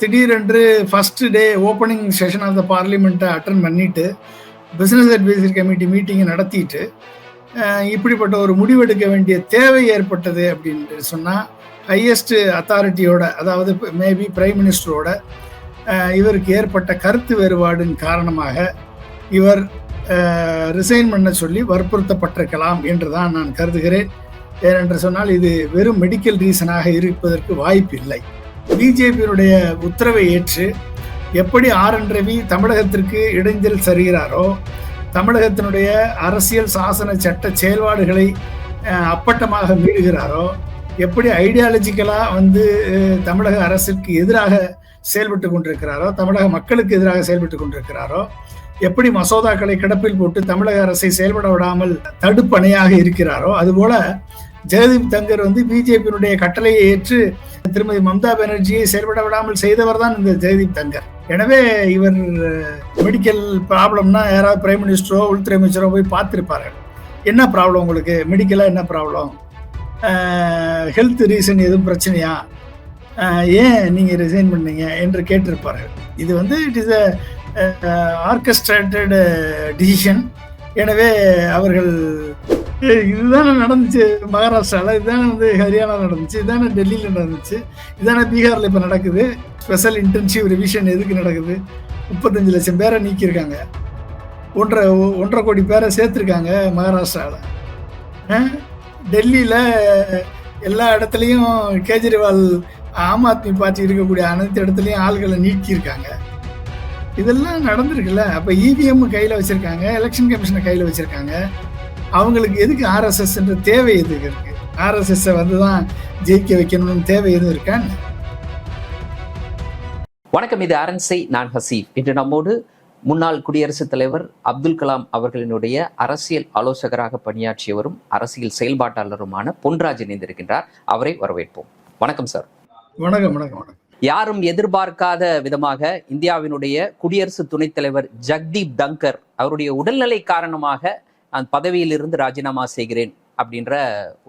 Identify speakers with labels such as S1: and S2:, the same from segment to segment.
S1: திடீரென்று first day opening session of the பார்லிமெண்ட்டை attend பண்ணிட்டு business advisory committee மீட்டிங்கை நடத்திட்டு இப்படிப்பட்ட ஒரு முடிவெடுக்க வேண்டிய தேவை ஏற்பட்டது அப்படின்ட்டு சொன்னால் ஹையஸ்ட் அத்தாரிட்டியோட அதாவது மேபி பிரைம் மினிஸ்டரோட இவருக்கு ஏற்பட்ட கருத்து வேறுபாடின் காரணமாக இவர் ரிசைன் பண்ண சொல்லி வற்புறுத்தப்பட்டிருக்கலாம் என்று தான் நான் கருதுகிறேன். ஏனென்று சொன்னால் இது வெறும் மெடிக்கல் ரீசனாக இருப்பதற்கு வாய்ப்பு இல்லை பிஜேபியினுடைய உத்தரவை ஏற்று எப்படி ஆர் என் ரவி தமிழகத்திற்கு இடைஞ்சல் சரிகிறாரோ தமிழகத்தினுடைய அரசியல் சாசன சட்ட செயல்பாடுகளை அப்பட்டமாக மீறுகிறாரோ எப்படி ஐடியாலஜிக்கலாக வந்து தமிழக அரசுக்கு எதிராக செயல்பட்டு கொண்டிருக்கிறாரோ தமிழக மக்களுக்கு எதிராக செயல்பட்டு கொண்டிருக்கிறாரோ எப்படி மசோதாக்களை கிடப்பில் போட்டு தமிழக அரசை செயல்பட விடாமல் தடுப்பணையாக இருக்கிறாரோ அதுபோல ஜெகதீப் தங்கர் வந்து பிஜேபியினுடைய கட்டளையை ஏற்று திருமதி மம்தா பானர்ஜியை செயல்பட விடாமல் செய்தவர் தான் இந்த ஜெகதீப் தங்கர். எனவே இவர் மெடிக்கல் ப்ராப்ளம்னா யாராவது பிரைம் மினிஸ்டரோ உள்துறை அமைச்சரோ போய் பார்த்துருப்பார்கள். என்ன ப்ராப்ளம் உங்களுக்கு? மெடிக்கலாக என்ன ப்ராப்ளம் ஹெல்த் ரீசன் எதுவும் பிரச்சனையா? ஏன் நீங்கள் ரிசைன் பண்ணீங்க என்று கேட்டிருப்பார்கள். இது வந்து it is a orchestrated decision எனவே அவர்கள் இதுதானே நடந்துச்சு மகாராஷ்டிராவில் இதுதானே வந்து ஹரியானா நடந்துச்சு இதுதானே டெல்லியில் நடந்துச்சு இதுதானே பீகாரில் இப்போ நடக்குது. ஸ்பெஷல் இன்டர்ன்ஷிப் ரிவிஷன் எதுக்கு நடக்குது? முப்பத்தஞ்சு லட்சம் பேரை நீக்கியிருக்காங்க. ஒன்றரை ஒன்றரை கோடி பேரை சேர்த்துருக்காங்க மகாராஷ்டிராவில் டெல்லியில் எல்லா இடத்துலையும் கேஜ்ரிவால் ஆம் ஆத்மி பார்ட்டி இருக்கக்கூடிய அனைத்து இடத்துலையும் ஆள்களை நீக்கியிருக்காங்க. இதெல்லாம் நடந்திருக்குல்ல? அப்போ இவிஎம் கையில் வச்சுருக்காங்க எலெக்ஷன் கமிஷனை கையில் வச்சுருக்காங்க. அவங்களுக்கு எதுக்கு ஆர்எஸ்எஸ்ன்ற தேவை எதுக்கு இருக்கு? ஆர்எஸ்எஸ்ஸை வந்து தான் ஜெயிக்க வைக்கணும்னு தேவை எதுவும் இருக்கான்னு
S2: வணக்கம் இது அரண்சை நான் ஹசீப். இன்று நம்மோடு முன்னாள் குடியரசுத் தலைவர் அப்துல் கலாம் அவர்களினுடைய அரசியல் ஆலோசகராக பணியாற்றியவரும் அரசியல் செயல்பாட்டாளருமான பொன்ராஜ் இணைந்திருக்கின்றார். அவரை வரவேற்போம். வணக்கம் சார்.
S1: வணக்கம் வணக்கம் வணக்கம்.
S2: யாரும் எதிர்பார்க்காத விதமாக இந்தியாவினுடைய குடியரசு துணைத் தலைவர் ஜக்தீப் தங்கர் அவருடைய உடல்நிலை காரணமாக அந்த பதவியிலிருந்து ராஜினாமா செய்கிறேன் அப்படின்ற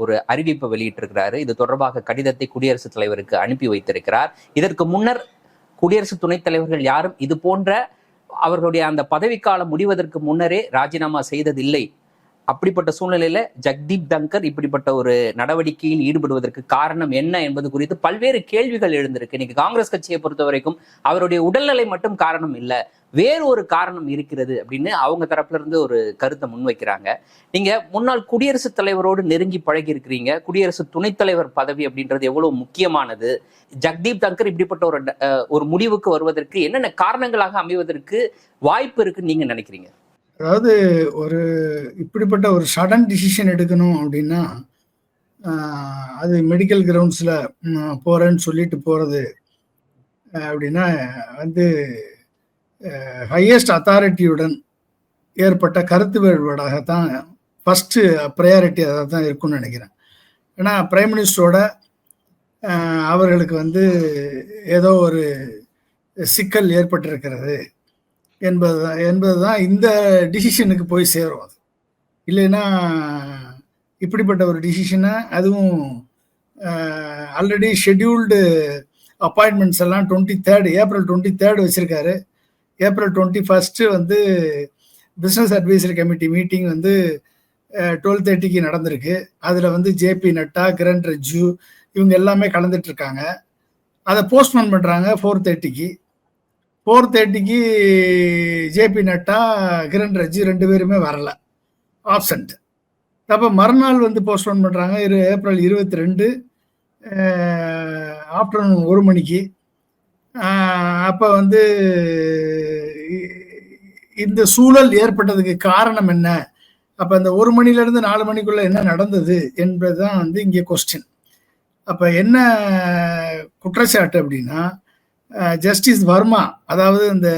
S2: ஒரு அறிவிப்பை வெளியிட்டிருக்கிறாரு. இது தொடர்பாக கடிதத்தை குடியரசுத் தலைவருக்கு அனுப்பி வைத்திருக்கிறார். இதற்கு முன்னர் குடியரசு துணைத் தலைவர்கள் யாரும் இது போன்ற அவர்களுடைய அந்த பதவிக்காலம் முடிவதற்கு முன்னரே ராஜினாமா செய்ததில்லை அப்படிப்பட்ட சூழ்நிலையில ஜக்தீப் தங்கர் இப்படிப்பட்ட ஒரு நடவடிக்கையில் ஈடுபடுவதற்கு காரணம் என்ன என்பது குறித்து பல்வேறு கேள்விகள் எழுந்திருக்கு. இன்னைக்கு காங்கிரஸ் கட்சியை பொறுத்த வரைக்கும் அவருடைய உடல்நிலை மட்டும் காரணம் இல்ல வேறு ஒரு காரணம் இருக்கிறது அப்படின்னு அவங்க தரப்புல இருந்து ஒரு கருத்தை முன்வைக்கிறாங்க. நீங்க முன்னாள் குடியரசுத் தலைவரோடு நெருங்கி பழகி இருக்கிறீங்க. குடியரசு துணைத் தலைவர் பதவி அப்படின்றது எவ்வளவு முக்கியமானது? ஜக்தீப் தங்கர் இப்படிப்பட்ட ஒரு அஹ், ஒரு முடிவுக்கு வருவதற்கு என்னென்ன காரணங்களாக அமைவதற்கு வாய்ப்பு இருக்குன்னு நீங்க நினைக்கிறீங்க?
S1: அதாவது ஒரு இப்படிப்பட்ட ஒரு சடன் டிசிஷன் எடுக்கணும் அப்படின்னா அது மெடிக்கல் கிரவுண்ட்ஸில் போகிறேன்னு சொல்லிட்டு போகிறது அப்படின்னா வந்து ஹையஸ்ட் அத்தாரிட்டியுடன் ஏற்பட்ட கருத்து வேறுபாடாகத்தான் ஃபஸ்ட்டு ப்ரையாரிட்டி அதாக தான் இருக்கும்னு நினைக்கிறேன். ஏன்னா பிரைம் மினிஸ்டரோட அவர்களுக்கு வந்து ஏதோ ஒரு சிக்கல் ஏற்பட்டிருக்கிறது. என்பது என்பது தான் இந்த டிசிஷனுக்கு போய் சேரும் அது. இல்லைன்னா இப்படிப்பட்ட ஒரு டிசிஷனை அதுவும் ஆல்ரெடி ஷெட்யூல்டு அப்பாயின்மெண்ட்ஸ் எல்லாம் twenty third April twenty third வச்சுருக்காரு. ஏப்ரல் டுவெண்ட்டி ஃபஸ்ட்டு வந்து பிஸ்னஸ் அட்வைசரி கமிட்டி மீட்டிங் வந்து டுவெல் தேர்ட்டிக்கு நடந்திருக்கு. அதில் வந்து ஜேபி நட்டா கிரண் ரிஜ்ஜு இவங்க எல்லாமே கலந்துட்டு இருக்காங்க. அதை போஸ்ட்போன் பண்ணுறாங்க ஃபோர் தேர்ட்டிக்கு ஃபோர் தேர்ட்டிக்கு ஜேபி நட்டா கிரண் ரஜி ரெண்டு பேருமே வரல. ஆப்சண்ட் அப்போ மறுநாள் வந்து போஸ்ட்போன் பண்ணுறாங்க இரு ஏப்ரல் இருபத்தி ரெண்டு ஆஃப்டர்நூன் ஒரு மணிக்கு. அப்போ வந்து இந்த சூழல் ஏற்பட்டதுக்கு காரணம் என்ன? அப்போ அந்த ஒரு மணிலேருந்து நாலு மணிக்குள்ளே என்ன நடந்தது என்பது தான் வந்து இங்கே கொஸ்டின் அப்போ என்ன குற்றச்சாட்டு அப்படின்னா ஜஸ்டிஸ் வர்மா அதாவது இந்த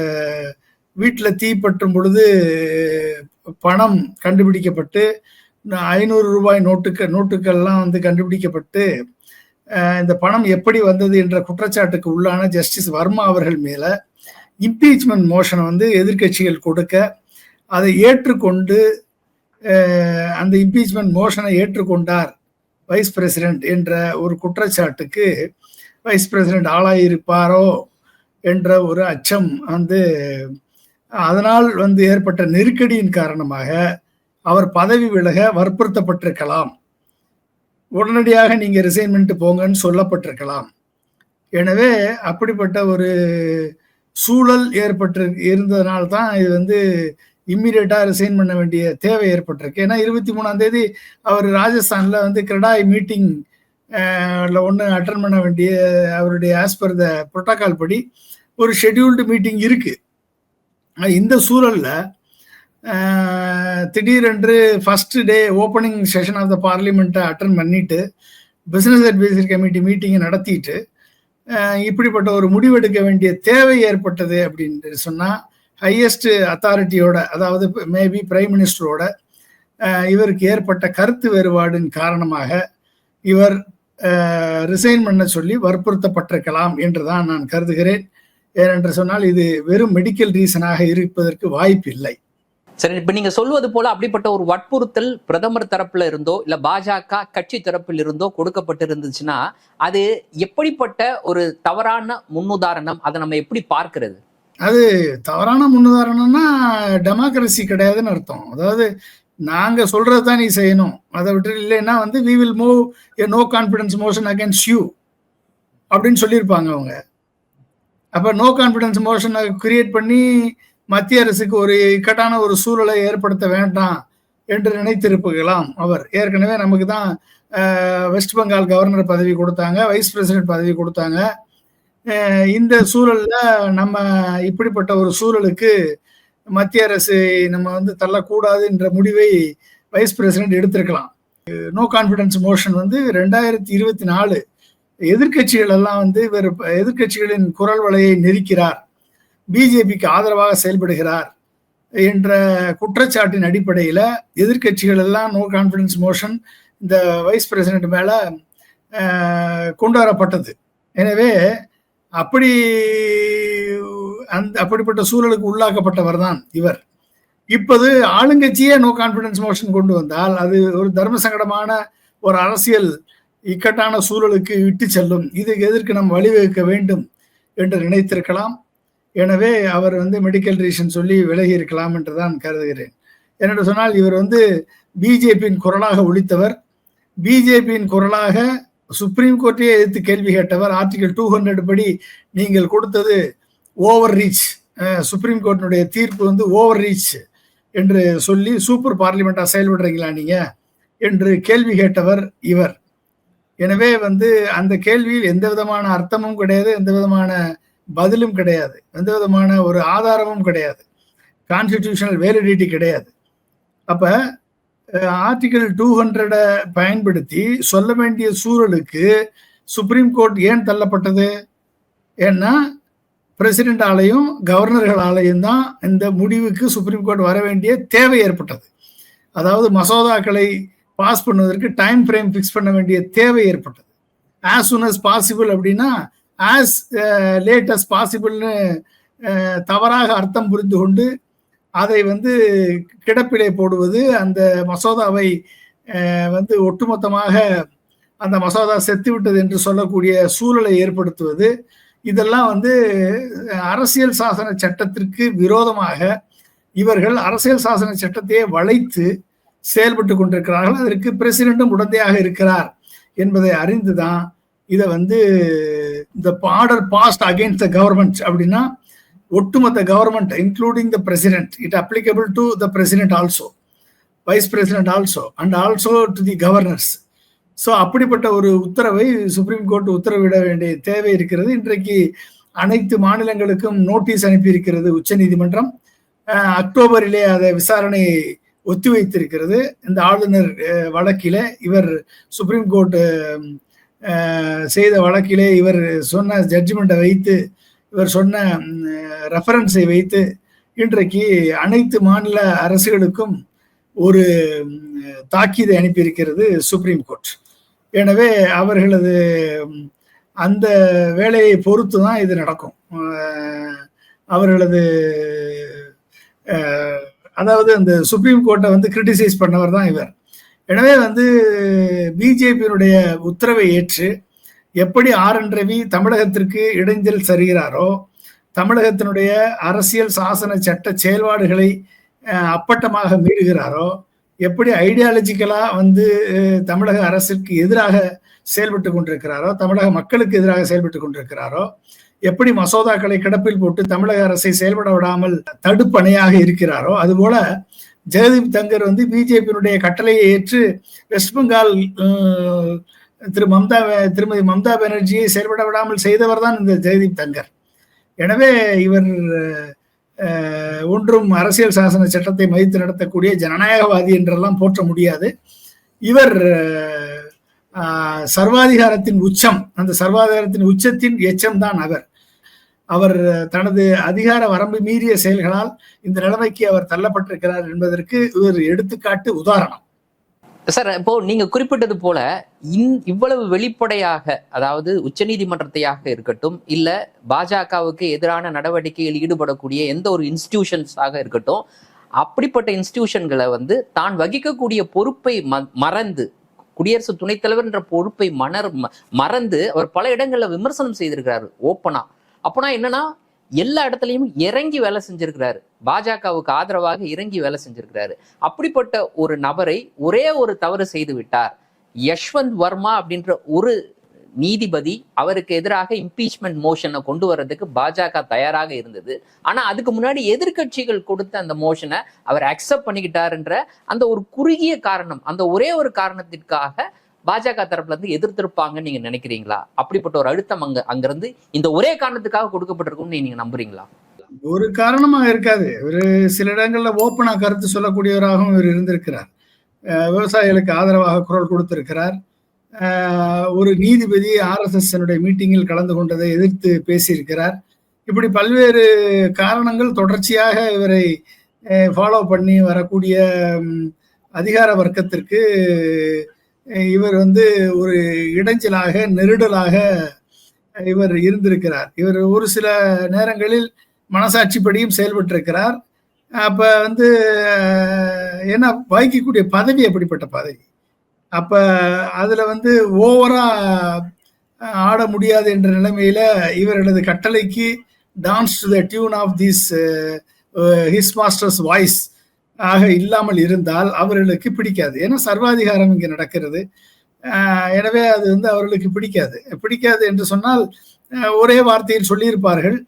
S1: வீட்டில் தீப்பற்றும் பொழுது பணம் கண்டுபிடிக்கப்பட்டு ஐநூறு ரூபாய் நோட்டுக்கள் நோட்டுக்கள்லாம் வந்து கண்டுபிடிக்கப்பட்டு இந்த பணம் எப்படி வந்தது என்ற குற்றச்சாட்டுக்கு உள்ளான ஜஸ்டிஸ் வர்மா அவர்கள் மேலே இம்பீச்மெண்ட் மோஷனை வந்து எதிர்க்கட்சிகள் கொடுக்க அதை ஏற்றுக்கொண்டு அந்த இம்பீச்மெண்ட் மோஷனை ஏற்றுக்கொண்டார் வைஸ் பிரசிடென்ட் என்ற ஒரு குற்றச்சாட்டுக்கு வைஸ் பிரசிடென்ட் ஆளாயிருப்பாரோ என்ற ஒரு அச்சம் வந்து அதனால் வந்து ஏற்பட்ட நெருக்கடியின் காரணமாக அவர் பதவி விலக வற்புறுத்தப்பட்டிருக்கலாம். உடனடியாக நீங்கள் ரிசைன்மெண்ட் போங்கன்னு சொல்லப்பட்டிருக்கலாம். எனவே அப்படிப்பட்ட ஒரு சூழல் ஏற்பட்டு இருந்ததுனால தான் இது வந்து இம்மிடியட்டாக ரிசைன் பண்ண வேண்டிய தேவை ஏற்பட்டிருக்கு. ஏன்னா இருபத்தி மூணாம் தேதி அவர் ராஜஸ்தான்ல வந்து கிரடாய் மீட்டிங் ஒன்று அட்டன் பண்ண வேண்டிய அவருடைய ஆஸ் பர் த புரோட்டோகால் படி ஒரு ஷெட்யூல்டு மீட்டிங் இருக்குது இந்த சூழல்ல திடீரென்று first day opening session of the பார்லிமெண்ட்டை attend பண்ணிட்டு பிஸ்னஸ் அட்வைசரி கமிட்டி மீட்டிங்கை நடத்திட்டு இப்படிப்பட்ட ஒரு முடிவெடுக்க வேண்டிய தேவை ஏற்பட்டது அப்படின்னு சொன்னால் ஹையஸ்ட் அத்தாரிட்டியோட அதாவது மேபி பிரைம் மினிஸ்டரோட இவருக்கு ஏற்பட்ட கருத்து வேறுபாடின் காரணமாக இவர் ரிசைன் பண்ண சொல்லி வற்புறுத்தப்பட்டிருக்கலாம் என்று தான் நான் கருதுகிறேன். ஏனென்று சொன்னால் இது வெறும் மெடிக்கல் ரீசனாக இருப்பதற்கு வாய்ப்பு இல்லை.
S2: சரி இப்ப நீங்க சொல்வது போல அப்படிப்பட்ட ஒரு வற்புறுத்தல் பிரதமர் தரப்புல இருந்தோ இல்ல பாஜக கட்சி தரப்பில் இருந்தோ கொடுக்கப்பட்டிருந்துச்சுன்னா அது எப்படிப்பட்ட ஒரு தவறான முன்னுதாரணம்? அதை நம்ம எப்படி பார்க்கிறது?
S1: அது தவறான முன்னுதாரணம்னா டெமோக்ரஸி கிடையாதுன்னு அர்த்தம். அதாவது நாங்க சொல்றது தான் நீ செய்யணும். அதை விட்டு இல்லைன்னா வந்து we will move a no confidence motion against you அப்படின்னு சொல்லியிருப்பாங்க அவங்க. அப்ப நோ கான்பிடன்ஸ் மோஷனை கிரியேட் பண்ணி மத்திய அரசுக்கு ஒரு இக்கட்டான ஒரு சூழலை ஏற்படுத்த வேண்டாம் என்று நினைத்திருப்புகலாம் அவர். ஏற்கனவே நமக்கு தான் வெஸ்ட் பெங்கால் கவர்னர் பதவி கொடுத்தாங்க வைஸ் பிரசிடென்ட் பதவி கொடுத்தாங்க. இந்த சூழல்ல நம்ம இப்படிப்பட்ட ஒரு சூழலுக்கு மத்திய அரசு நம்ம வந்து தள்ளக்கூடாது என்ற முடிவை வைஸ் பிரசிடென்ட் எடுத்திருக்கலாம். நோ கான்ஃபிடன்ஸ் மோஷன் வந்து ரெண்டாயிரத்தி இருபத்தி நாலு எதிர்கட்சிகள் எல்லாம் வந்து இவர் எதிர்கட்சிகளின் குரல் வலையை நெருக்கிறார். பிஜேபிக்கு ஆதரவாக செயல்படுகிறார் என்ற குற்றச்சாட்டின் அடிப்படையில் எதிர்கட்சிகள் எல்லாம் நோ கான்ஃபிடன்ஸ் மோஷன் இந்த வைஸ் பிரசிடென்ட் மேலே கொண்டு வரப்பட்டது எனவே அப்படி அந்த அப்படிப்பட்ட சூழலுக்கு உள்ளாக்கப்பட்டவர் தான் இவர். இப்போது ஆளுங்கட்சியே நோ கான்பிடன்ஸ் மோஷன் கொண்டு வந்தால் அது ஒரு தர்ம சங்கடமான ஒரு அரசியல் இக்கட்டான சூழலுக்கு இட்டு செல்லும். இதுக்கு எதற்கு நாம் வழிவகுக்க வேண்டும் என்று நினைத்திருக்கலாம். எனவே அவர் வந்து மெடிக்கல் ரீசன் சொல்லி விலகி இருக்கலாம் என்று தான் கருதுகிறேன். என்னென்று சொன்னால் இவர் வந்து பிஜேபியின் குரலாக ஒழித்தவர். பிஜேபியின் குரலாக சுப்ரீம் கோர்ட்டையே எதிர்த்து கேள்வி கேட்டவர். ஆர்டிகல் டூ ஹண்ட்ரட் படி நீங்கள் கொடுத்தது ஓவர் ரீச் சுப்ரீம் கோர்ட்டினுடைய தீர்ப்பு வந்து ஓவர் ரீச் என்று சொல்லி சூப்பர் பார்லிமெண்ட்டாக செயல்படுறீங்களா நீங்கள் என்று கேள்வி கேட்டவர் இவர். எனவே வந்து அந்த கேள்வியில் எந்த விதமான அர்த்தமும் கிடையாது எந்த விதமான பதிலும் கிடையாது எந்த விதமான ஒரு ஆதாரமும் கிடையாது. கான்ஸ்டிடியூஷனல் வேலிடிட்டி கிடையாது. அப்போ ஆர்டிகல் டூ ஹண்ட்ரடை பயன்படுத்தி சொல்ல வேண்டிய சூழலுக்கு சுப்ரீம் கோர்ட் ஏன் தள்ளப்பட்டது? ஏன்னா பிரசிடென்டாலையும் கவர்னர்களாலையும் தான் இந்த முடிவுக்கு சுப்ரீம் கோர்ட் வர வேண்டிய தேவை ஏற்பட்டது. அதாவது மசோதாக்களை பாஸ் பண்ணுவதற்கு டைம் ஃப்ரேம் ஃபிக்ஸ் பண்ண வேண்டிய தேவை ஏற்பட்டது. ஆஸ் சூன் அஸ் பாசிபிள் அப்படின்னா ஆஸ் லேட் அஸ் பாசிபிள்னு தவறாக அர்த்தம் புரிந்து கொண்டு அதை வந்து கிடப்பிலே போடுவது அந்த மசோதாவை uh, வந்து ஒட்டுமொத்தமாக அந்த மசோதா செத்துவிட்டது என்று சொல்லக்கூடிய சூழலை ஏற்படுத்துவது இதெல்லாம் வந்து அரசியல் சாசன சட்டத்திற்கு விரோதமாக இவர்கள் அரசியல் சாசன சட்டத்தையே வளைத்து செயல்பட்டு கொண்டிருக்கிறார்கள். அதற்கு பிரசிடென்ட்டும் உடந்தையாக இருக்கிறார் என்பதை அறிந்துதான் இதை வந்து இந்த order passed against the government அப்படின்னா ஒட்டுமொத்த government including the president it applicable to the president also vice president also and also to the governors so அப்படிப்பட்ட ஒரு உத்தரவை சுப்ரீம் கோர்ட் உத்தரவிட வேண்டிய தேவை இருக்கிறது. இன்றைக்கு அனைத்து மாநிலங்களுக்கும் நோட்டீஸ் அனுப்பியிருக்கிறது உச்ச நீதிமன்றம் அக்டோபரிலே அதை விசாரணை ஒத்திவைத்திருக்கிறது. இந்த ஆளுநர் வழக்கில இவர் சுப்ரீம் கோர்ட் செய்த வழக்கிலே இவர் சொன்ன ஜட்ஜ்மெண்ட்டை வைத்து இவர் சொன்ன ரெஃபரன்ஸை வைத்து இன்றைக்கு அனைத்து மாநில அரசுகளுக்கும் ஒரு தாக்கீதை அனுப்பியிருக்கிறது சுப்ரீம் கோர்ட் எனவே அவர்களது அந்த வேலையை பொறுத்து தான் இது நடக்கும். அவர்களது அதாவது அந்த சுப்ரீம் கோர்ட்டை வந்து கிரிட்டிசைஸ் பண்ணவர் தான் இவர். எனவே வந்து பிஜேபியினுடைய உத்தரவை ஏற்று எப்படி ஆர் என் ரவி தமிழகத்திற்கு இடைஞ்சல் சரிகிறாரோ தமிழகத்தினுடைய அரசியல் சாசன சட்ட செயல்பாடுகளை அப்பட்டமாக மீறுகிறாரோ எப்படி ஐடியாலஜிக்கலா வந்து தமிழக அரசுக்கு எதிராக செயல்பட்டு கொண்டிருக்கிறாரோ தமிழக மக்களுக்கு எதிராக செயல்பட்டு கொண்டிருக்கிறாரோ எப்படி மசோதாக்களை கிடப்பில் போட்டு தமிழக அரசை செயல்பட விடாமல் தடுப்பணையாக இருக்கிறாரோ அதுபோல ஜெகதீப் தங்கர் வந்து பிஜேபியினுடைய கட்டளையை ஏற்று வெஸ்ட் பெங்கால் திரு மம்தா திருமதி மம்தா பானர்ஜியை செயல்பட விடாமல் செய்தவர் தான் இந்த ஜெகதீப் தங்கர். எனவே இவர் ஒன்றும் அரசியல் சாசன சட்டத்தை மதித்து நடத்தக்கூடிய ஜனநாயகவாதி என்றெல்லாம் போற்ற முடியாது. இவர் சர்வாதிகாரத்தின் உச்சம் அந்த சர்வாதிகாரத்தின் உச்சத்தின் எச்சம்தான் அவர். அவர் தனது அதிகார வரம்பு மீறிய செயல்களால் இந்த நிலைமைக்கு அவர் தள்ளப்பட்டிருக்கிறார் என்பதற்கு இவர் எடுத்துக்காட்டு உதாரணம்.
S2: சார் இப்போ நீங்க குறிப்பிட்டது போல இன் இவ்வளவு வெளிப்படையாக அதாவது உச்சநீதிமன்றத்தையாக இருக்கட்டும் இல்ல பாஜகவுக்கு எதிரான நடவடிக்கையில் ஈடுபடக்கூடிய எந்த ஒரு இன்ஸ்டிடியூஷன்ஸாக இருக்கட்டும் அப்படிப்பட்ட இன்ஸ்டிடியூஷன்களை வந்து தான் வகிக்கக்கூடிய பொறுப்பை ம- மறந்து குடியரசு துணைத் தலைவர் என்ற பொறுப்பை மணர் ம- மறந்து அவர் பல இடங்கள்ல விமர்சனம் செய்திருக்கிறாரு ஓப்பனா அப்போனா என்னன்னா எல்லா இடத்துலையும் இறங்கி வேலை செஞ்சிருக்கிறாரு. பாஜகவுக்கு ஆதரவாக இறங்கி வேலை செஞ்சிருக்கிறாரு. அப்படிப்பட்ட ஒரு நபரை ஒரே ஒரு தவறு செய்து விட்டார். யஷ்வந்த் வர்மா அப்படின்ற ஒரு நீதிபதி அவருக்கு எதிராக இம்பீச்மெண்ட் மோஷனை கொண்டு வர்றதுக்கு பாஜக தயாராக இருந்தது. ஆனா அதுக்கு முன்னாடி எதிர்க்கட்சிகள் கொடுத்த அந்த மோஷனை அவர் அக்செப்ட் பண்ணிக்கிட்டாருன்ற அந்த ஒரு குறுகிய காரணம் அந்த ஒரே ஒரு காரணத்திற்காக பாஜக தரப்புல இருந்து எதிர்த்திருப்பாங்கன்னு நீங்க நினைக்கிறீங்களா? அப்படிப்பட்ட ஒரு அழுத்தம் அங்க அங்கிருந்து இந்த ஒரே காரணத்துக்காக கொடுக்கப்பட்டிருக்கும்னு நீங்க நம்புறீங்களா?
S1: ஒரு காரணமாக இருக்காது. ஒரு சில இடங்களில் ஓப்பனாக கருத்து சொல்லக்கூடியவராகவும் இவர் இருந்திருக்கிறார். விவசாயிகளுக்கு ஆதரவாக குரல் கொடுத்திருக்கிறார். ஒரு நீதிபதி ஆர்எஸ்எஸ் மீட்டிங்கில் கலந்து கொண்டதை எதிர்த்து பேசியிருக்கிறார். இப்படி பல்வேறு காரணங்கள் தொடர்ச்சியாக இவரை ஃபாலோ பண்ணி வரக்கூடிய அதிகார வர்க்கத்திற்கு இவர் வந்து ஒரு இடைஞ்சலாக நெருடலாக இவர் இருந்திருக்கிறார். இவர் ஒரு சில நேரங்களில் மனசாட்சிப்படியும் செயல்பட்டிருக்கிறார். அப்ப வந்து அஹ், ஏன்னா வகிக்கக்கூடிய பதவி அப்படிப்பட்ட பதவி. அப்ப அதுல வந்து ஓவரா ஆட முடியாது என்ற நிலைமையில இவர்களது கட்டளைக்கு dance to the tune of this his master's voice ஆக இல்லாமல் இருந்தால் அவர்களுக்கு பிடிக்காது. ஏன்னா சர்வாதிகாரம் இங்கே நடக்கிறது. எனவே அது வந்து அவர்களுக்கு பிடிக்காது. பிடிக்காது என்று சொன்னால் ஒரே வார்த்தையில் சொல்லியிருப்பார்கள்.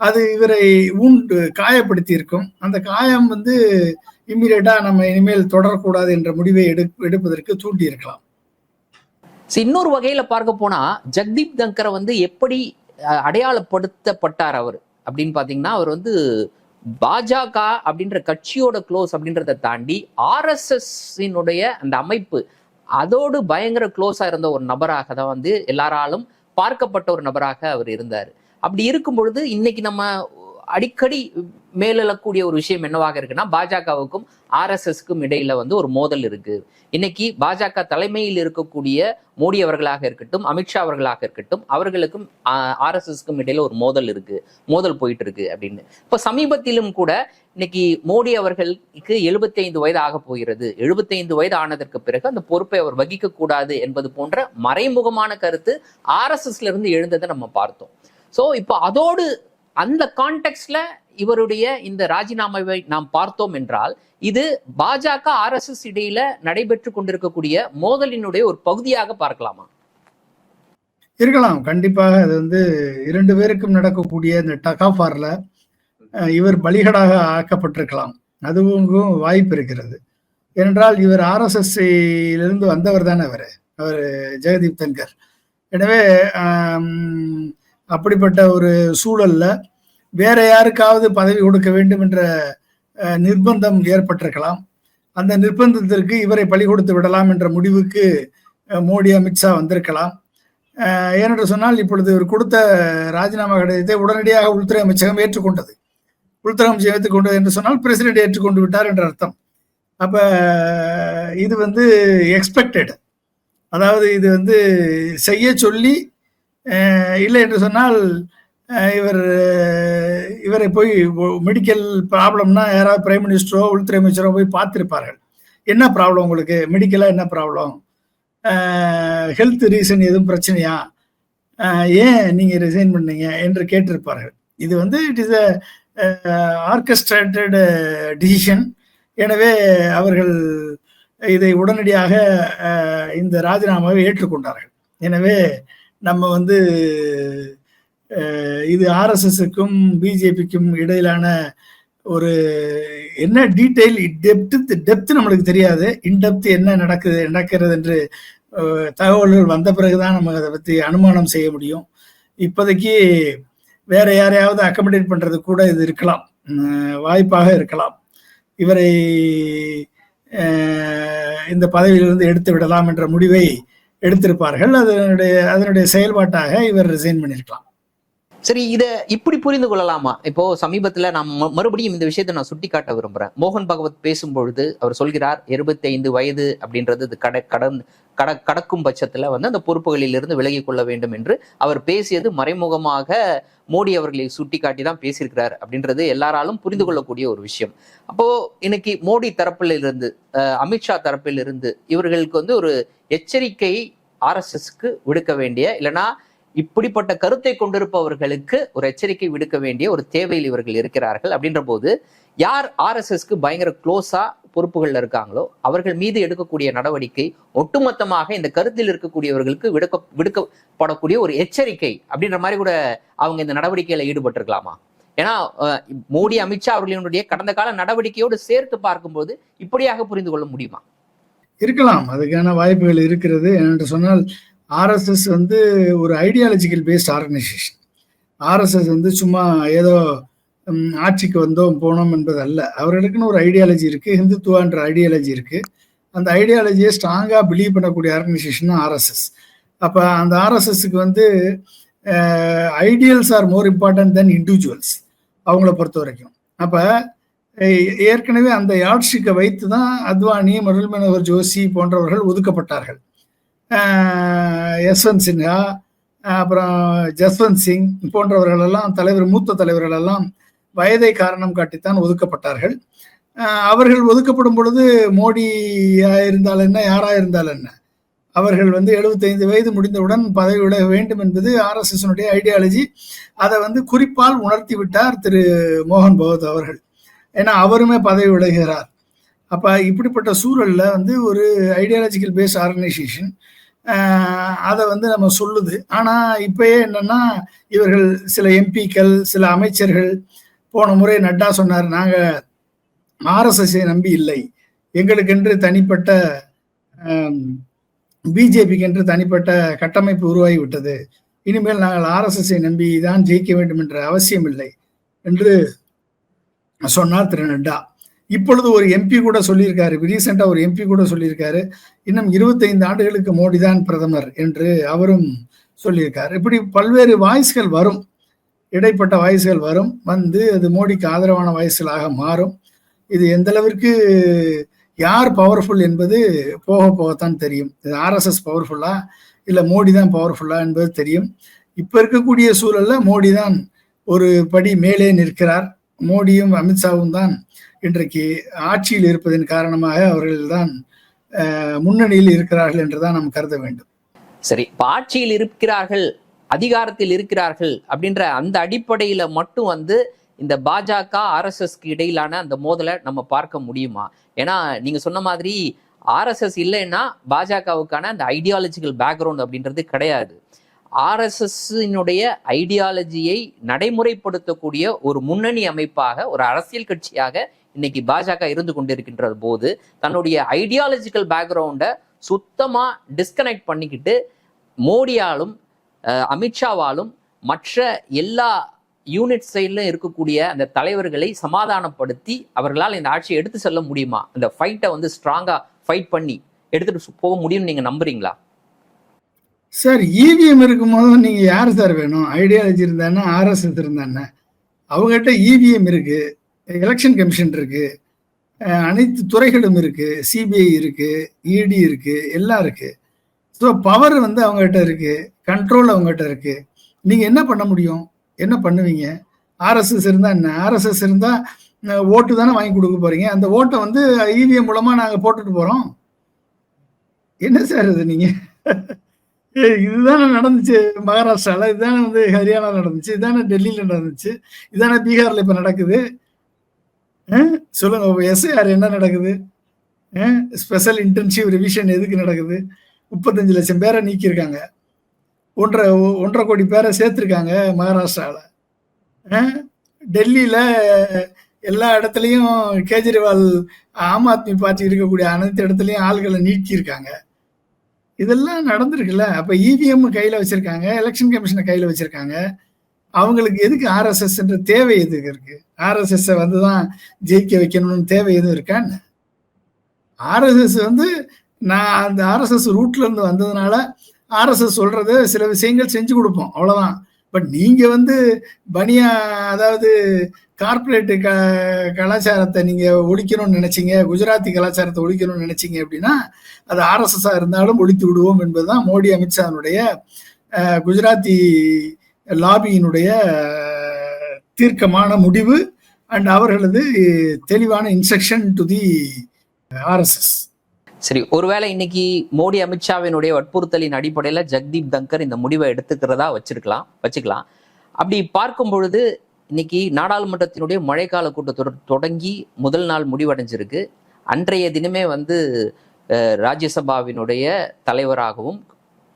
S1: அது இவரை உண்டு காயப்படுத்தி இருக்கும் அந்த காயம் வந்து இம்மிடியட்டா நம்ம இனிமேல் தொடரக்கூடாது என்ற முடிவை எடு எடுப்பதற்கு தூண்டி இருக்கலாம்
S2: இன்னொரு வகையில பார்க்க போனா ஜக்தீப் தங்கரை வந்து எப்படி அடையாளப்படுத்தப்பட்டார் அவர்? அப்படின்னு பாத்தீங்கன்னா அவர் வந்து பாஜக அப்படின்ற கட்சியோட க்ளோஸ் அப்படின்றத தாண்டி ஆர்எஸ்எஸ்ஸினுடைய அந்த அமைப்பு அதோடு பயங்கர க்ளோஸாக இருந்த ஒரு நபராக தான் வந்து எல்லாராலும் பார்க்கப்பட்ட ஒரு நபராக அவர் இருந்தார். அப்படி இருக்கும் பொழுது இன்னைக்கு நம்ம அடிக்கடி மேலெழக்கூடிய ஒரு விஷயம் என்னவாக இருக்குன்னா பாஜகவுக்கும் ஆர்எஸ்எஸ்க்கும் இடையில வந்து ஒரு மோதல் இருக்கு. இன்னைக்கு பாஜக தலைமையில் இருக்கக்கூடிய மோடி அவர்களாக இருக்கட்டும் அமித்ஷா அவர்களாக இருக்கட்டும் அவர்களுக்கும் ஆர்எஸ்எஸ்க்கும் இடையில ஒரு மோதல் இருக்கு. மோதல் போயிட்டு இருக்கு அப்படின்னு. இப்ப சமீபத்திலும் கூட இன்னைக்கு மோடி அவர்களுக்கு 75 வயது ஆக போகிறது. 75 வயது ஆனதற்கு பிறகு அந்த பொறுப்பை அவர் வகிக்க கூடாது என்பது போன்ற மறைமுகமான கருத்து ஆர்எஸ்எஸ்ல இருந்து எழுந்ததை நம்ம பார்த்தோம். ஸோ இப்போ அதோடு அந்த கான்டெக்ட்ல இவருடைய இந்த ராஜினாமாவை நாம் பார்த்தோம் என்றால் இது பாஜக ஆர்எஸ்எஸ் இடையில நடைபெற்று கொண்டிருக்கக்கூடிய மோதலினுடைய ஒரு பகுதியாக பார்க்கலாமா?
S1: இருக்கலாம். கண்டிப்பாக அது வந்து இரண்டு பேருக்கும் நடக்கக்கூடிய இந்த டகாஃபார்ல இவர் பலிகடாக ஆக்கப்பட்டிருக்கலாம். அதுவும் வாய்ப்பு இருக்கிறது. ஏனென்றால் இவர் ஆர்எஸ்எஸ் இருந்து வந்தவர் தானே அவர். அவர் ஜெகதீப் தன்கர். எனவே அப்படிப்பட்ட ஒரு சூழல்ல வேற யாருக்காவது பதவி கொடுக்க வேண்டும் என்ற நிர்பந்தம் ஏற்பட்டிருக்கலாம். அந்த நிர்பந்தத்திற்கு இவரை பழி கொடுத்து விடலாம் என்ற முடிவுக்கு மோடி அமித்ஷா வந்திருக்கலாம். ஏனென்று சொன்னால் இப்பொழுது இவர் கொடுத்த ராஜினாமா கடிதத்தை உடனடியாக உள்துறை அமைச்சகம் ஏற்றுக்கொண்டது. உள்துறை அமைச்சகம் ஏற்றுக்கொண்டது என்று சொன்னால் பிரசிடென்ட் ஏற்றுக்கொண்டு விட்டார் என்ற அர்த்தம். அப்ப இது வந்து எக்ஸ்பெக்டட் அதாவது இது வந்து செய்ய சொல்லி இல்லை என்று சொன்னால் இவர் இவரை போய் மெடிக்கல் ப்ராப்ளம்னா யாராவது பிரைம் மினிஸ்டரோ உள்துறை அமைச்சரோ போய் பார்த்துருப்பார்கள். என்ன ப்ராப்ளம் உங்களுக்கு? மெடிக்கலாக என்ன ப்ராப்ளம் ஹெல்த் ரீசன் எதுவும் பிரச்சனையா? ஏன் நீங்கள் ரிசைன் பண்ணீங்க? என்று கேட்டிருப்பார்கள். இது வந்து it is a orchestrated decision எனவே அவர்கள் இதை உடனடியாக இந்த ராஜினாமாவை ஏற்றுக்கொண்டார்கள். எனவே நம்ம வந்து இது ஆர்எஸ்எஸ்க்கும் பிஜேபிக்கும் இடையிலான ஒரு என்ன டீட்டெயில் டெப்த் டெப்த் நம்மளுக்கு தெரியாது. இன்டெப்த் என்ன நடக்குது நடக்கிறது என்று தகவல்கள் வந்த பிறகுதான் நம்ம அதை பற்றி அனுமானம் செய்ய முடியும். இப்போதைக்கு வேற யாரையாவது அக்கமடேட் பண்றது கூட இது இருக்கலாம். வாய்ப்பாக இருக்கலாம். இவரை இந்த பதவியிலிருந்து எடுத்து விடலாம் என்ற முடிவை எடுத்திருப்பார்கள். அதனுடைய அதனுடைய செயல்பாட்டாக இவர் ரிசைன் பண்ணியிருக்கலாம்.
S2: சரி இதை இப்படி புரிந்து கொள்ளலாமா? இப்போ சமீபத்தில் நான் மறுபடியும் இந்த விஷயத்தை நான் சுட்டிக்காட்ட விரும்புகிறேன் மோகன் பகவத் பேசும்பொழுது அவர் சொல்கிறார் 75 ஐந்து வயது அப்படின்றது இது கட கடந் கட கடக்கும் பட்சத்தில் வந்து அந்த பொறுப்புகளில் இருந்து விலகி கொள்ள வேண்டும் என்று அவர் பேசியது மறைமுகமாக மோடி அவர்களை சுட்டிக்காட்டி தான் பேசியிருக்கிறார் அப்படின்றது எல்லாராலும் புரிந்து கொள்ளக்கூடிய ஒரு விஷயம். அப்போ இன்னைக்கு மோடி தரப்பில் இருந்து அமித்ஷா தரப்பில் இருந்து இவர்களுக்கு வந்து ஒரு எச்சரிக்கை ஆர்எஸ்எஸ்க்கு விடுக்க வேண்டிய இல்லைன்னா இப்படிப்பட்ட கருத்தை கொண்டிருப்பவர்களுக்கு ஒரு எச்சரிக்கை விடுக்க வேண்டிய ஒரு தேவையில் இவர்கள் இருக்கிறார்கள் அப்படின்ற போது யார் ஆர்எஸ்எஸ்க்கு பயங்கர க்ளோஸா பொறுப்புகள்ல இருக்காங்களோ அவர்கள் மீது எடுக்கக்கூடிய நடவடிக்கை ஒட்டுமொத்தமாக இந்த கருத்தில் இருக்கக்கூடியவர்களுக்கு விடுக்க விடுக்கப்படக்கூடிய ஒரு எச்சரிக்கை அப்படின்ற மாதிரி கூட அவங்க இந்த நடவடிக்கையில ஈடுபட்டிருக்கலாமா? ஏன்னா அஹ், மோடி அமித்ஷா அவர்களினுடைய கடந்த கால நடவடிக்கையோடு சேர்த்து பார்க்கும்போது இப்படியாக புரிந்து கொள்ள முடியுமா?
S1: இருக்கலாம். அதுக்கான வாய்ப்புகள் இருக்கிறது. என்று சொன்னால் ஆர்எஸ்எஸ் வந்து ஒரு ஐடியாலஜிக்கல் பேஸ்ட் ஆர்கனைசேஷன் ஆர்எஸ்எஸ் வந்து சும்மா ஏதோ ஆட்சிக்கு வந்தோம் போனோம் என்பது அல்ல அவர்களுக்குன்னு ஒரு ஐடியாலஜி இருக்குது ஹிந்துத்துவான்ற ஐடியாலஜி இருக்குது அந்த ஐடியாலஜியை ஸ்ட்ராங்காக பிலீவ் பண்ணக்கூடிய ஆர்கனைசேஷன் தான் ஆர்எஸ்எஸ். அப்போ அந்த ஆர்எஸ்எஸ்க்கு வந்து ideals are more important than individuals அவங்கள பொறுத்த வரைக்கும் அப்போ ஏற்கனவே அந்த யாட்சிக்கை வைத்து தான் அத்வானி முரளி மனோகர் ஜோஷி போன்றவர்கள் ஒதுக்கப்பட்டார்கள். யஸ்வந்த் சின்ஹா அப்புறம் ஜஸ்வந்த் சிங் போன்றவர்கள் எல்லாம் தலைவர் மூத்த தலைவர்கள் எல்லாம் வயதை காரணம் காட்டித்தான் ஒதுக்கப்பட்டார்கள். அவர்கள் ஒதுக்கப்படும் பொழுது மோடியா இருந்தால் என்ன யாரா இருந்தால் என்ன? அவர்கள் வந்து 75 வயது முடிந்தவுடன் பதவி விலக வேண்டும் என்பது ஆர்எஸ்எஸ்னுடைய ஐடியாலஜி. அதை வந்து குறிப்பால் உணர்த்தி விட்டார் திரு மோகன் பகவத் அவர்கள். ஏன்னா அவருமே பதவி விலகிறார் அப்போ இப்படிப்பட்ட சூழலில் வந்து ஒரு ஐடியாலஜிக்கல் பேஸ் ஆர்கனைசேஷன் அதை வந்து நம்ம சொல்லுது. ஆனால் இப்பயே என்னன்னா இவர்கள் சில எம்பிக்கள் சில அமைச்சர்கள் போன முறை நட்டா சொன்னார் நாங்கள் ஆர்எஸ்எஸ்ஸை நம்பி இல்லை. எங்களுக்கென்று தனிப்பட்ட பிஜேபிக்கு என்று தனிப்பட்ட கட்டமைப்பு உருவாகி விட்டது. இனிமேல் நாங்கள் ஆர்எஸ்எஸ்ஐ நம்பி தான் ஜெயிக்க வேண்டும் என்ற அவசியம் இல்லை என்று சொன்னார் திரு நட்டா. இப்பொழுது ஒரு எம்பி கூட சொல்லியிருக்காரு. ரீசெண்டாக ஒரு எம்பி கூட சொல்லியிருக்காரு. இன்னும் 25 ஆண்டுகளுக்கு மோடி தான் பிரதமர் என்று அவரும் சொல்லியிருக்காரு. இப்படி பல்வேறு வாய்ஸ்கள் வரும். இடைப்பட்ட வாய்ஸ்கள் வரும். வந்து அது மோடிக்கு ஆதரவான வாய்ஸ்களாக மாறும். இது எந்த அளவிற்கு யார் பவர்ஃபுல் என்பது போக போகத்தான் தெரியும். இது ஆர்எஸ்எஸ் பவர்ஃபுல்லா இல்லை மோடி தான் பவர்ஃபுல்லா என்பது தெரியும். இப்போ இருக்கக்கூடிய சூழலில் மோடி தான் ஒரு படி மேலே நிற்கிறார். மோடியும் அமித்ஷாவும் தான் இன்றைக்கு ஆட்சியில் இருப்பதன் காரணமாக அவர்கள்தான் முன்னணியில் இருக்கிறார்கள் என்றுதான் நாம் கருத வேண்டும்.
S2: சரி ஆட்சியில் இருக்கிறார்கள் அதிகாரத்தில் இருக்கிறார்கள் அப்படின்ற அந்த அடிப்படையில மட்டும் வந்து இந்த பாஜக ஆர்எஸ்எஸ்க்கு இடையிலான அந்த மோதலை நம்ம பார்க்க முடியுமா? ஏன்னா நீங்க சொன்ன மாதிரி ஆர்எஸ்எஸ் இல்லைன்னா பாஜகவுக்கான அந்த ஐடியாலஜிக்கல் பேக்ரவுண்ட் அப்படின்றது கிடையாது. ஆர்எஸ்எஸ்னுடைய ஐடியாலஜியை நடைமுறைப்படுத்தக்கூடிய ஒரு முன்னணி அமைப்பாக ஒரு அரசியல் கட்சியாக இன்னைக்கு பாஜக இருந்து கொண்டிருக்கின்ற போது தன்னுடைய ஐடியாலஜிக்கல் பேக்ரவுண்டை சுத்தமாக டிஸ்கனெக்ட் பண்ணிக்கிட்டு மோடியாலும் அமித்ஷாவாலும் மற்ற எல்லா யூனிட் சைட்லையும் இருக்கக்கூடிய அந்த தலைவர்களை சமாதானப்படுத்தி அவர்களால் இந்த ஆட்சியை எடுத்து செல்ல முடியுமா? அந்த ஃபைட்டை வந்து ஸ்ட்ராங்காக ஃபைட் பண்ணி எடுத்துட்டு போக முடியும்னு நீங்கள் நம்புறீங்களா?
S1: சார் இவிஎம் இருக்கும்போது நீங்கள் யார் சார் வேணும்? ஐடியாலஜி இருந்தானே ஆர்எஸ்எஸ் இருந்தானே அவங்ககிட்ட இவிஎம் இருக்குது எலெக்ஷன் கமிஷன் இருக்கு. அனைத்து துறைகளும் இருக்கு. சிபிஐ இருக்கு இடி இருக்கு எல்லாம் இருக்கு. ஸோ பவர் வந்து அவங்ககிட்ட இருக்கு கண்ட்ரோல் அவங்ககிட்ட இருக்கு. நீங்க என்ன பண்ண முடியும்? என்ன பண்ணுவீங்க? ஆர்எஸ்எஸ் இருந்தா என்ன? ஆர்எஸ்எஸ் இருந்தா ஓட்டு தானே வாங்கி கொடுக்க போறீங்க? அந்த ஓட்டை வந்து இவிஎம் மூலமா நாங்க போட்டுட்டு போறோம். என்ன சார் இது நீங்க? இதுதானே நடந்துச்சு மகாராஷ்டிரால. இதுதானே வந்து ஹரியானா நடந்துச்சு. இதுதானே டெல்லியில நடந்துச்சு. இதுதானே பீகார்ல இப்ப நடக்குது. அஹ், சொல்லுங்க எஸ்ஐஆர் என்ன நடக்குது? ஸ்பெஷல் இன்டர்ன்ஷிப் ரிவிஷன் எதுக்கு நடக்குது? முப்பத்தஞ்சு லட்சம் பேரை நீக்கியிருக்காங்க. ஒன்றரை ஒன்றரை கோடி பேரை சேர்த்துருக்காங்க மகாராஷ்டிராவில் டெல்லியில் எல்லா இடத்துலையும் கேஜ்ரிவால் ஆம் ஆத்மி பார்ட்டி இருக்கக்கூடிய அனைத்து இடத்துலையும் ஆள்களை நீக்கியிருக்காங்க. இதெல்லாம் நடந்திருக்குல்ல? அப்போ இவிஎம் கையில் வச்சுருக்காங்க எலெக்ஷன் கமிஷனை கையில் வச்சுருக்காங்க. அவங்களுக்கு எதுக்கு ஆர்எஸ்எஸ்ன்ற தேவை எதுக்கு இருக்கு? ஆர்எஸ்எஸ்ஸை வந்து தான் ஜெயிக்க வைக்கணும்னு தேவை எதுவும் இருக்கான்னு ஆர்எஸ்எஸ் வந்து நான் அந்த ஆர்எஸ்எஸ் ரூட்ல இருந்து வந்ததுனால ஆர்எஸ்எஸ் சொல்றது சில விஷயங்கள் செஞ்சு கொடுப்போம் அவ்வளவுதான். பட் நீங்க வந்து பனியா அதாவது கார்ப்பரேட் க கலாச்சாரத்தை நீங்க ஒழிக்கணும்னு நினைச்சீங்க குஜராத்தி கலாச்சாரத்தை ஒழிக்கணும்னு நினைச்சீங்க அப்படின்னா அது ஆர்எஸ்எஸ்ஸா இருந்தாலும் ஒழித்து விடுவோம் என்பதுதான் மோடி அமித்ஷானுடைய குஜராத்தி லாபியினுடைய தீர்க்கமான முடிவு அண்ட் அவர்களது தெளிவான இன்ஸ்ட்ரக்ஷன் டு தி ஆர்எஸ்எஸ்
S2: சரி ஒருவேளை இன்னைக்கு மோடி அமித்ஷாவினுடைய வற்புறுத்தலின் அடிப்படையில் ஜெக்தீப் தங்கர் இந்த முடிவை எடுத்துக்கிறதா வச்சிருக்கலாம் வச்சுக்கலாம். அப்படி பார்க்கும் பொழுது இன்னைக்கு நாடாளுமன்றத்தினுடைய மழைக்கால கூட்டத்தொடர் தொடங்கி முதல் நாள் முடிவடைஞ்சிருக்கு. அன்றைய தினமே வந்து ராஜ்யசபாவினுடைய தலைவராகவும்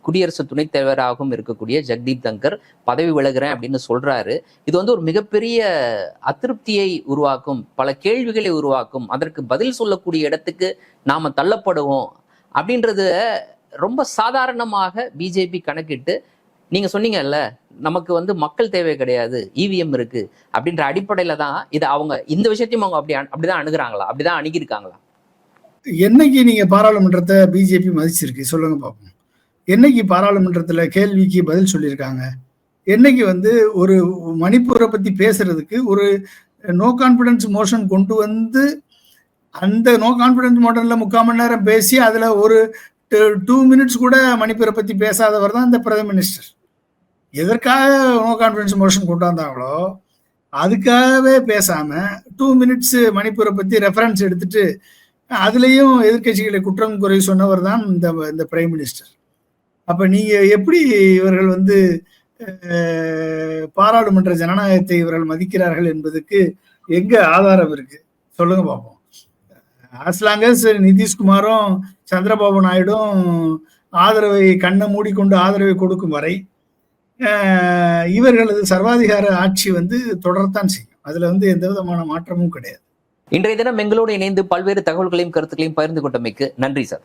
S2: குடியரசு துணைத் தலைவராகவும் இருக்கக்கூடிய ஜெக்தீப் தங்கர் பதவி விலகுறேன் அப்படின்னு சொல்றாரு. இது வந்து ஒரு மிகப்பெரிய அதிருப்தியை உருவாக்கும் பல கேள்விகளை உருவாக்கும் அதற்கு பதில் சொல்லக்கூடிய இடத்துக்கு நாம தள்ளப்படுவோம் அப்படின்றத ரொம்ப சாதாரணமாக பிஜேபி கணக்கிட்டு நீங்க சொன்னீங்கல்ல நமக்கு வந்து மக்கள் தேவை கிடையாது இவிஎம் இருக்கு அப்படின்ற அடிப்படையில தான் இதை அவங்க இந்த விஷயத்தையும் அவங்க அப்படி அப்படிதான் அணுகுறாங்களா? அப்படிதான் அணுகியிருக்காங்களா?
S1: என்னைக்கு நீங்க பாராளுமன்றத்தை பிஜேபி மதிச்சிருக்கு? சொல்லுங்க பாப்போம். என்னைக்கு பாராளுமன்றத்துல கேள்விக்கு பதில் சொல்லியிருக்காங்க? என்னைக்கு வந்து ஒரு மணிப்பூரை பத்தி பேசுறதுக்கு ஒரு நோ கான்பிடன்ஸ் மோஷன் கொண்டு வந்து அந்த நோ கான்பிடன்ஸ் மோஷன்ல முக்கால் மணி நேரம் பேசி அதுல ஒரு டூ மினிட்ஸ் கூட மணிப்பூரை பத்தி பேசாதவர் தான் இந்த பிரதம மினிஸ்டர் எதற்காக நோ கான்பிடன்ஸ் மோஷன் கொண்டு வந்தாங்களோ அதுக்காகவே பேசாம டூ மினிட்ஸ் மணிப்பூரை பத்தி ரெஃபரன்ஸ் எடுத்துட்டு அதுலேயும் எதிர்க்கட்சிகளை குற்றம் குறை சொன்னவர் தான் இந்த இந்த பிரைம் மினிஸ்டர் அப்ப நீங்க எப்படி இவர்கள் வந்து பாராளுமன்ற ஜனநாயகத்தை இவர்கள் மதிக்கிறார்கள் என்பதுக்கு எங்க ஆதாரம் இருக்கு? சொல்லுங்க பார்ப்போம் அஸ்லாங்கஸ் நிதிஷ்குமாரும் சந்திரபாபு நாயுடும் ஆதரவை கண்ணை மூடிக்கொண்டு ஆதரவை கொடுக்கும் வரை இவர்களது சர்வாதிகார ஆட்சி வந்து தொடரத்தான் செய்யும். அதுல வந்து எந்த விதமான மாற்றமும் கிடையாது.
S2: இன்றைய தினம் எங்களோடு இணைந்து பல்வேறு தகவல்களையும் கருத்துக்களையும் பகிர்ந்து கொண்டமைக்கு நன்றி சார்.